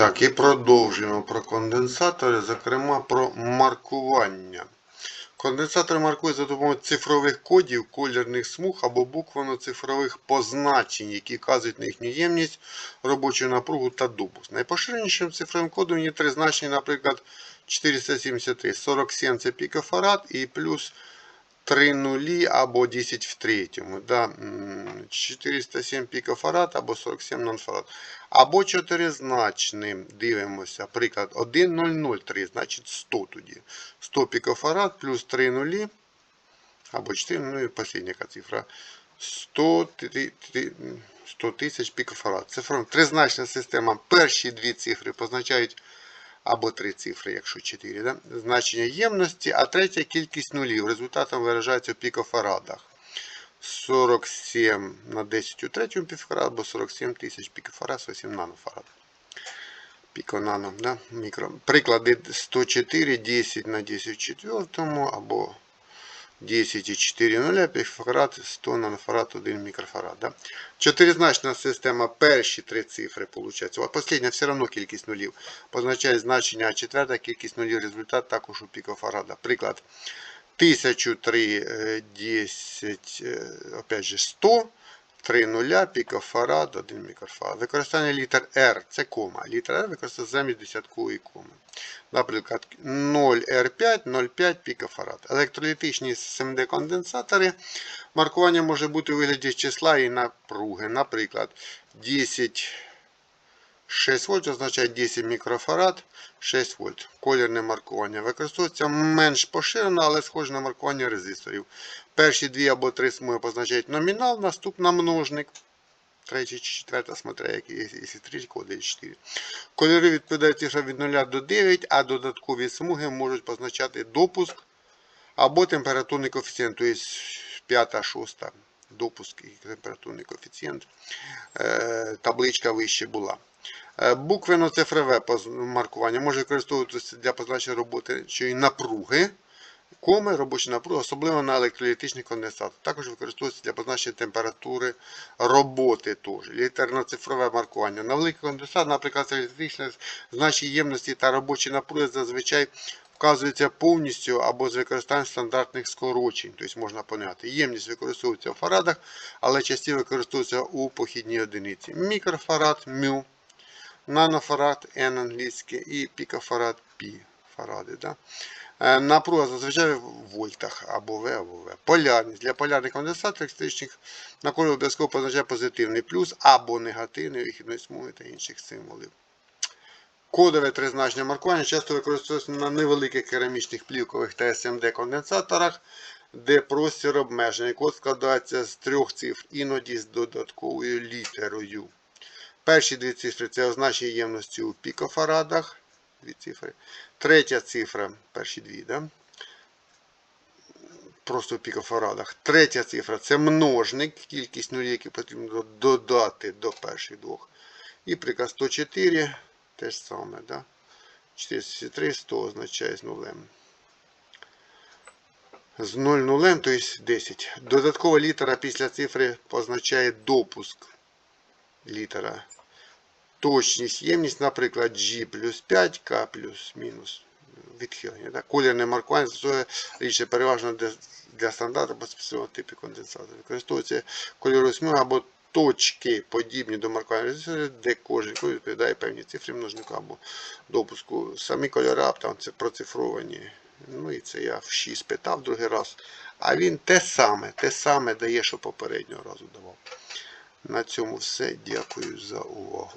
Так, і продовжуємо про конденсатори, зокрема про маркування. Конденсатори маркують за допомогою цифрових кодів, колірних смуг або буквенно-цифрових позначень, які вказують на їхню ємність, робочу напругу та допуск. Найпоширенішим цифровим кодом є три значення, наприклад, 473. 47 це пікофарад і плюс 3 нулі або 10 в третьому. Да? 407 пікофарад або 47 нанфарад. Або чотиризначним дивимося. Приклад 1003, значить 100 тоді. 100 пікофарад плюс 3 нулі. Або 4, ну і остання цифра. 100 ти- ти- 100 тисяч пікофарад. Цифром тризначна система. Перші дві цифри позначають або три цифри, якщо 4, да? значення ємності, а третя кількість нулів. Результатом виражається в пікофарадах. 47 на 10 у третьому пікофарад, або 47 тисяч пікофарад, 8 нанофарад. Піко-нано, да? Мікро. Приклади 104, 10 на 10 в четвертому, або 10,4 нуля, пікофарад, 100 нанофарад, 1 мікрофарад. Да? Чотиризначна система, перші три цифри, виходить. А остання все одно кількість нулів. Позначає значення, а четверта кількість нулів, результат також у пікофарада. Приклад. 1003, е, 10, е, опять же 100, 3 нуля, пікофарад, 1 мікрофарад. Використання літер R це кома. Літер R використовується замість десяткової коми. Наприклад, 0R5, 0,5 пікофарад. Електролітичні СМД конденсатори. Маркування може бути у вигляді числа і напруги. Наприклад, 10 6 вольт означає 10 мікрофарад, 6 вольт. Колірне маркування використовується менш поширено, але схоже на маркування резисторів. Перші дві або три смуги позначають номінал, наступна множник. Третя чи четверта, смотря які є, якщо 3 коди 4. Кольори відповідають цифра від 0 до 9, а додаткові смуги можуть позначати допуск або температурний коефіцієнт, тобто 5, 6 допуск і температурний коефіцієнт. Е, Табличка вище була. Е, Буквенно-цифрове маркування може використовуватися для позначення роботи чи напруги, коми, робочі напруги, особливо на електролітичних конденсаторах. Також використовується для позначення температури роботи. Літерно-цифрове маркування. На великий конденсат, наприклад, електричне значення ємності та робочі напруги зазвичай вказується повністю або з використанням стандартних скорочень. Тобто можна поняти. Ємність використовується в фарадах, але частіше використовується у похідній одиниці. Мікрофарад, мю нанофарад N англійське і пікофарад P фаради. Да? Е, Напруга зазвичай в вольтах або В, або В. Полярність. Для полярних конденсаторів електричних на колі обов'язково позначає позитивний плюс або негативний вихідної смуги та інших символів. Кодове тризначне маркування часто використовується на невеликих керамічних плівкових та SMD конденсаторах, де простір обмежений. Код складається з трьох цифр, іноді з додатковою літерою. Перші дві цифри це означення ємності у пікофарадах. Дві цифри. Третя цифра, перші дві, да? просто в пікофарадах. Третя цифра це множник, кількість нулів, які потрібно додати до перших двох. І приказ 104 те ж саме. Да? 473, 100 означає з нулем. З 0 нулем, тобто 10. Додаткова літера після цифри позначає допуск літера. Точність, ємність, наприклад, G плюс 5, K плюс мінус відхилення. Так? Колірне маркування застосовує рідше переважно для, для стандарту або спеціального типу конденсатора. Використовується кольорові смуги або точки, подібні до маркування резисторів, де кожен колір відповідає певній цифрі множника або допуску. Самі кольори там це процифровані. Ну і це я в 6 питав другий раз. А він те саме, те саме дає, що попереднього разу давав. На цьому все. Дякую за увагу.